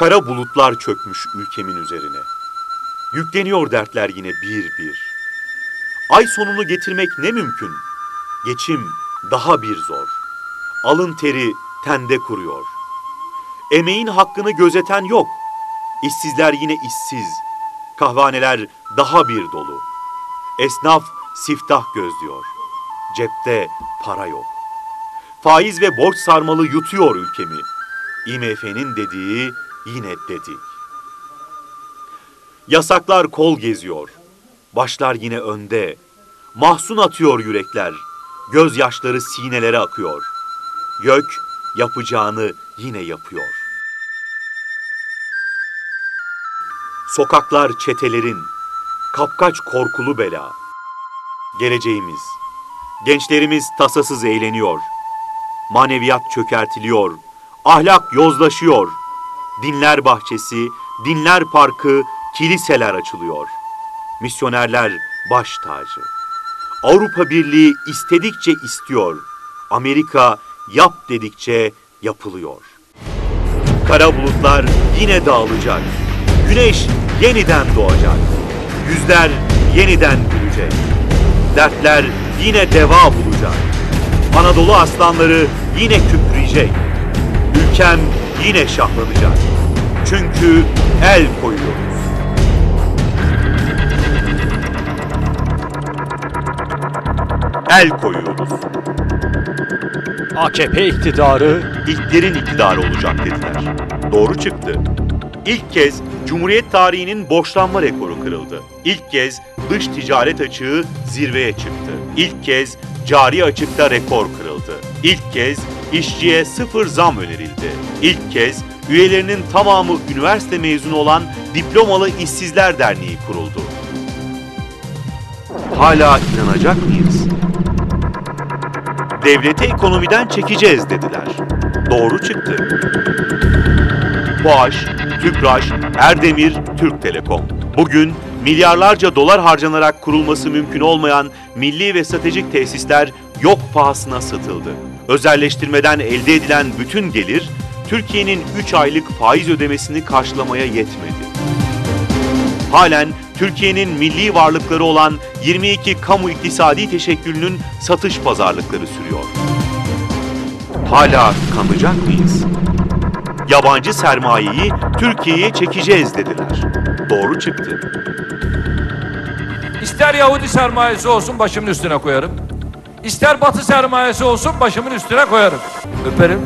Kara bulutlar çökmüş ülkemin üzerine. Yükleniyor dertler yine bir bir. Ay sonunu getirmek ne mümkün? Geçim daha bir zor. Alın teri tende kuruyor. Emeğin hakkını gözeten yok. İşsizler yine işsiz. Kahvaneler daha bir dolu. Esnaf siftah gözlüyor. Cepte para yok. Faiz ve borç sarmalı yutuyor ülkemi. IMF'nin dediği yine dedik. Yasaklar kol geziyor. Başlar yine önde. Mahzun atıyor yürekler. Gözyaşları sinelere akıyor. Gök yapacağını yine yapıyor. Sokaklar çetelerin, kapkaç korkulu bela. Geleceğimiz, gençlerimiz tasasız eğleniyor. Maneviyat çökertiliyor, ahlak yozlaşıyor. Dinler bahçesi, dinler parkı, kiliseler açılıyor. Misyonerler baş tacı. Avrupa Birliği istedikçe istiyor. Amerika yap dedikçe yapılıyor. Kara bulutlar yine dağılacak. Güneş yeniden doğacak. Yüzler yeniden gülecek. Dertler yine deva bulacak. Anadolu aslanları yine kükreyecek. Ülkem yine şahlanacak. Çünkü el koyuyoruz. El koyuyoruz. AKP iktidarı İlklerin iktidarı olacak dediler. Doğru çıktı. İlk kez Cumhuriyet tarihinin borçlanma rekoru kırıldı. İlk kez dış ticaret açığı zirveye çıktı. İlk kez cari açıkta rekor kırıldı. İlk kez işçiye sıfır zam önerildi. İlk kez üyelerinin tamamı üniversite mezunu olan Diplomalı İşsizler Derneği kuruldu. Hala inanacak mıyız? Devleti ekonomiden çekeceğiz dediler. Doğru çıktı. Boğaç, Tüpraş, Erdemir, Türk Telekom. Bugün milyarlarca dolar harcanarak kurulması mümkün olmayan milli ve stratejik tesisler yok pahasına satıldı. Özelleştirmeden elde edilen bütün gelir Türkiye'nin 3 aylık faiz ödemesini karşılamaya yetmedi. Halen Türkiye'nin milli varlıkları olan 22 kamu iktisadi teşekkülünün satış pazarlıkları sürüyor. Hala kanacak mıyız? Yabancı sermayeyi Türkiye'ye çekeceğiz dediler. Doğru çıktı. İster Yahudi sermayesi olsun başımın üstüne koyarım. İster Batı sermayesi olsun başımın üstüne koyarım. Öperim,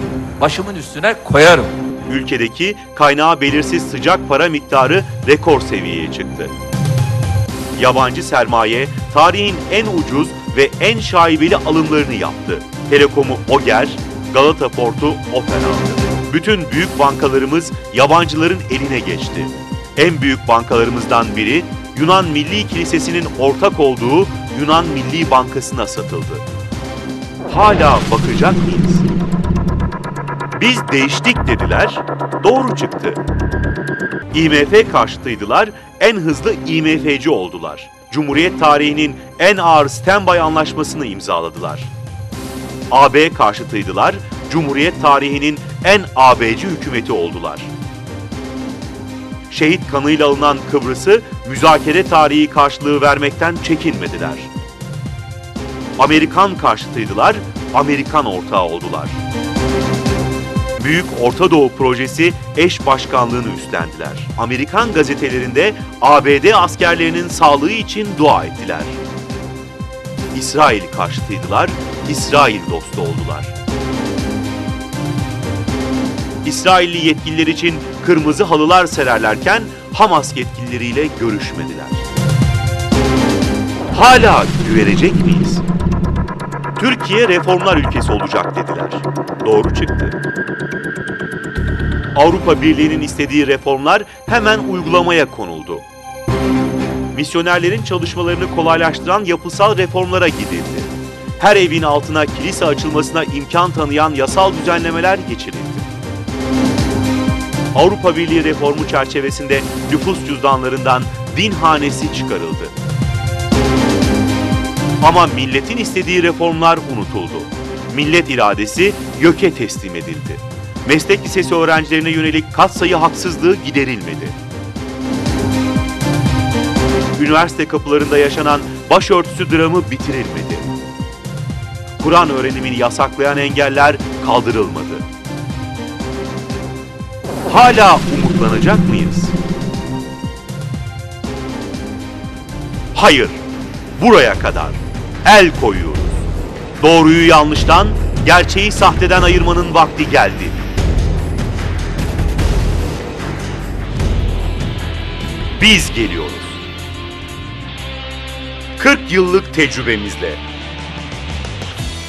başımın üstüne koyarım. Ülkedeki kaynağı belirsiz sıcak para miktarı rekor seviyeye çıktı. Yabancı sermaye tarihin en ucuz ve en şaibeli alımlarını yaptı. Telekom'u Oger, Galata Port'u Open aldı. Bütün büyük bankalarımız yabancıların eline geçti. En büyük bankalarımızdan biri Yunan Milli Kilisesi'nin ortak olduğu Yunan Milli Bankası'na satıldı. Hala bakacak mıyız? Biz değiştik dediler, doğru çıktı. IMF karşıtıydılar, en hızlı IMF'ci oldular. Cumhuriyet tarihinin en ağır standby anlaşmasını imzaladılar. AB karşıtıydılar, Cumhuriyet tarihinin en AB'ci hükümeti oldular. Şehit kanıyla alınan Kıbrıs'ı müzakere tarihi karşılığı vermekten çekinmediler. Amerikan karşıtıydılar, Amerikan ortağı oldular. Büyük Orta Doğu Projesi eş başkanlığını üstlendiler. Amerikan gazetelerinde ABD askerlerinin sağlığı için dua ettiler. İsrail karşıtıydılar, İsrail dostu oldular. İsrailli yetkililer için kırmızı halılar sererlerken Hamas yetkilileriyle görüşmediler. Hala güvenecek miyiz? Türkiye reformlar ülkesi olacak dediler. Doğru çıktı. Avrupa Birliği'nin istediği reformlar hemen uygulamaya konuldu. Misyonerlerin çalışmalarını kolaylaştıran yapısal reformlara gidildi. Her evin altına kilise açılmasına imkan tanıyan yasal düzenlemeler geçirildi. Avrupa Birliği reformu çerçevesinde nüfus cüzdanlarından din hanesi çıkarıldı. Ama milletin istediği reformlar unutuldu. Millet iradesi göke teslim edildi. Meslek lisesi öğrencilerine yönelik katsayı haksızlığı giderilmedi. Üniversite kapılarında yaşanan başörtüsü dramı bitirilmedi. Kur'an öğrenimini yasaklayan engeller kaldırılmadı. Hala umutlanacak mıyız? Hayır, buraya kadar. El koyuyoruz. Doğruyu yanlıştan, gerçeği sahteden ayırmanın vakti geldi. Biz geliyoruz. 40 yıllık tecrübemizle.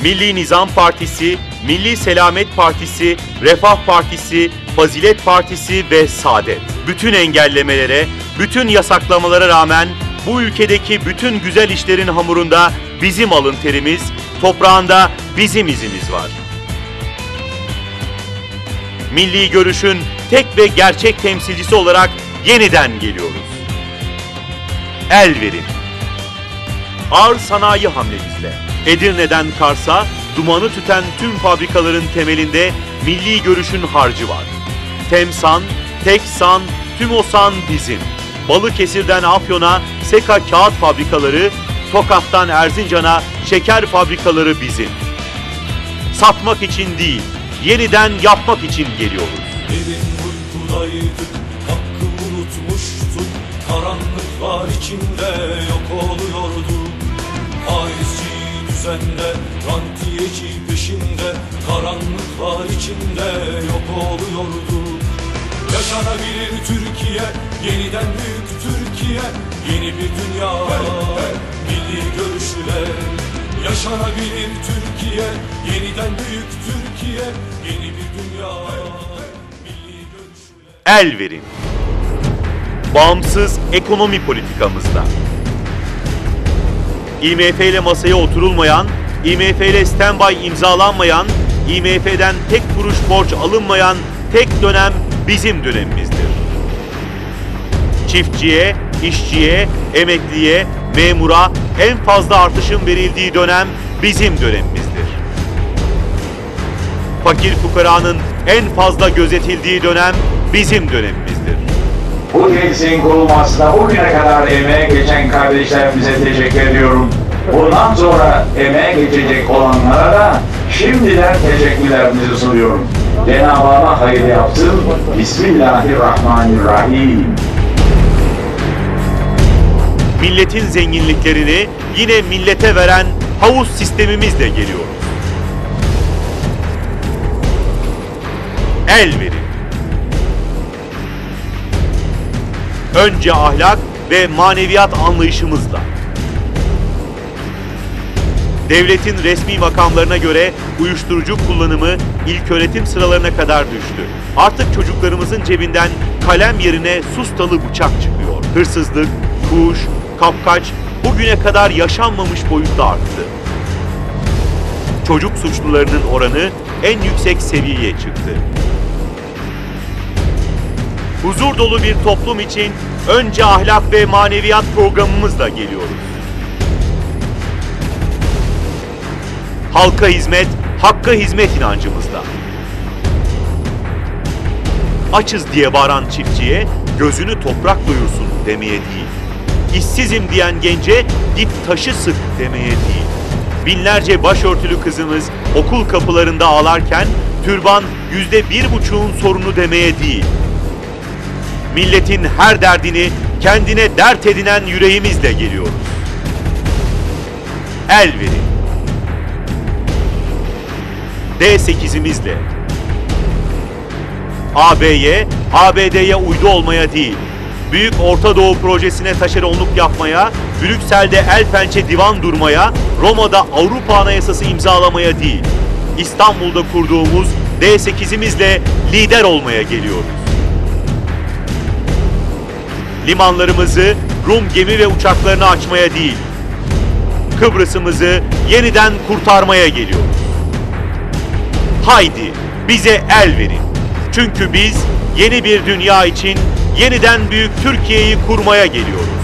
Milli Nizam Partisi, Milli Selamet Partisi, Refah Partisi, Fazilet Partisi ve Saadet. Bütün engellemelere, bütün yasaklamalara rağmen bu ülkedeki bütün güzel işlerin hamurunda bizim alın terimiz, toprağında bizim izimiz var. Milli görüşün tek ve gerçek temsilcisi olarak yeniden geliyoruz. El verin. Ağır sanayi hamlemizle Edirne'den Kars'a dumanı tüten tüm fabrikaların temelinde milli görüşün harcı var. Temsan, Teksan, Tümosan bizim. Balıkesir'den Afyon'a Seka kağıt fabrikaları, Tokat'tan Erzincan'a şeker fabrikaları bizim. Satmak için değil, yeniden yapmak için geliyoruz. Derin uykudaydık, hakkı unutmuştuk Karanlıklar içinde yok oluyordu. Faizci düzende, rantiyeci peşinde. Karanlıklar içinde yok oluyordu. Yaşanabilir Türkiye, yeniden büyük Türkiye. Yeni bir dünya, milli görüşüyle Yaşanabilir Türkiye, yeniden büyük Türkiye. Yeni bir dünya, milli görüşüyle El verin. Bağımsız ekonomi politikamızda. IMF ile masaya oturulmayan, IMF ile standby imzalanmayan, IMF'den tek kuruş borç alınmayan tek dönem bizim dönemimizdir. Çiftçiye, işçiye, emekliye, memura en fazla artışın verildiği dönem bizim dönemimizdir. Fakir fukaranın en fazla gözetildiği dönem bizim dönemimizdir. Bu tesisin kurulmasında bugüne kadar emeğe geçen kardeşlerimize teşekkür ediyorum. Bundan sonra emeğe geçecek olanlara da şimdiden teşekkürlerimizi sunuyorum. Cenab-ı Allah hayır yapsın. Bismillahirrahmanirrahim. milletin zenginliklerini yine millete veren havuz sistemimizle geliyoruz. El verin. Önce ahlak ve maneviyat anlayışımızla. Devletin resmi makamlarına göre uyuşturucu kullanımı ilk öğretim sıralarına kadar düştü. Artık çocuklarımızın cebinden kalem yerine sustalı bıçak çıkıyor. Hırsızlık, fuhuş, kapkaç bugüne kadar yaşanmamış boyutta arttı. Çocuk suçlularının oranı en yüksek seviyeye çıktı. Huzur dolu bir toplum için önce ahlak ve maneviyat programımızla geliyoruz. Halka hizmet, hakka hizmet inancımızla. Açız diye bağıran çiftçiye gözünü toprak doyursun demeye değil. İşsizim diyen gence git taşı sık demeye değil. Binlerce başörtülü kızımız okul kapılarında ağlarken türban yüzde bir buçuğun sorunu demeye değil. Milletin her derdini kendine dert edinen yüreğimizle geliyoruz. El verin. D8'imizle. AB'ye, ABD'ye uydu olmaya değil, Büyük Orta Doğu projesine taşeronluk yapmaya, Brüksel'de el pençe divan durmaya, Roma'da Avrupa Anayasası imzalamaya değil, İstanbul'da kurduğumuz D8'imizle lider olmaya geliyoruz. Limanlarımızı Rum gemi ve uçaklarını açmaya değil, Kıbrıs'ımızı yeniden kurtarmaya geliyoruz. Haydi bize el verin. Çünkü biz yeni bir dünya için yeniden büyük Türkiye'yi kurmaya geliyoruz.